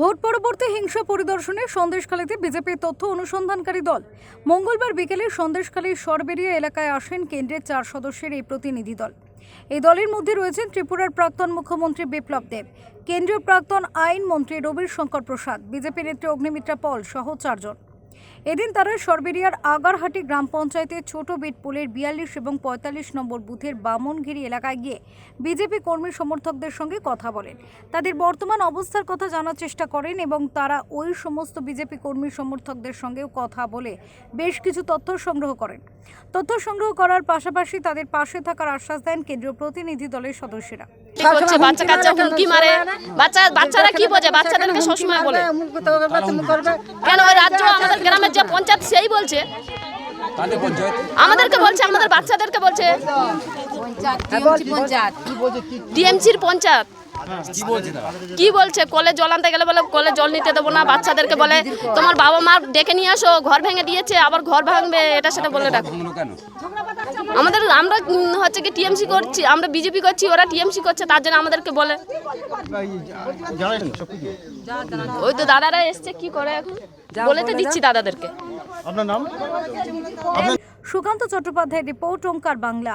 Vote পরবর্তী হিংসা পরিদর্শনে সন্দেশখালীতে বিজেপির তথ্য অনুসন্ধানকারী দল। মঙ্গলবার বিকেলে সন্দেশখালীর সরবেরিয়া এলাকায় আসেন কেন্দ্রের চার সদস্যের এই প্রতিনিধি দল। এই দলের মধ্যে রয়েছেন ত্রিপুরার প্রাক্তন মুখ্যমন্ত্রী বিপ্লব দেব, কেন্দ্রীয় প্রাক্তন আইন মন্ত্রী রবির শঙ্কর প্রসাদ, বিজেপি নেত্রী অগ্নিমিত্রা পল সহ চারজন। এদিন তারা সরবেরিয়ার আগারহাটি গ্রাম পঞ্চায়েতের ছোট বিটপুলের বিয়াল্লিশ এবং পঁয়তাল্লিশ নম্বর বুথের বামনগিরি এলাকায় গিয়ে বিজেপি কর্মী সমর্থকদের সঙ্গে কথা বলেন। তাদের বর্তমান অবস্থার কথা জানার চেষ্টা করেন এবং তারা ওই সমস্ত বিজেপি কর্মী সমর্থকদের সঙ্গেও কথা বলে বেশ কিছু তথ্য সংগ্রহ করেন। তথ্য সংগ্রহ করার পাশাপাশি তাদের পাশে থাকার আশ্বাস দেন কেন্দ্রীয় প্রতিনিধি দলের সদস্যরা। করছে বাচ্চা কাচ্চা হুমকি মারে। বাচ্চা বাচ্চারা কি বোঝে? বাচ্চাদেরকে সবসময় বলে। কেন ওই রাজ্য আমাদের গ্রামের যে পঞ্চায়েত সেই বলছে? আমাদেরকে বলছে আমাদের বাচ্চাদেরকে বলছে। টিএমসির পঞ্চায়েত। কি বলছে কি বলছে? কলে জল আনতে গেলে বলে কলে জল নিতে দেবো না বাচ্চাদেরকে বলে তোমার বাবা মা ডেকে নিয়ে আসো ঘর ভেঙে দিয়েছে আবার ঘর ভাঙবে এটা সেটা বলে ডাক। আমাদের আমরা হচ্ছে কি টিএমসি করছি আমরা বিজেপি করছি ওরা টিএমসি করছে তার জন্য আমাদেরকে বলে। ওই তো দাদারা এসছে কি করে এখন? বলে তো দিচ্ছি দাদাদেরকে। আপনার নাম? সুকান্ত চট্টোপাধ্যায় রিপোর্ট ওঙ্কার বাংলা।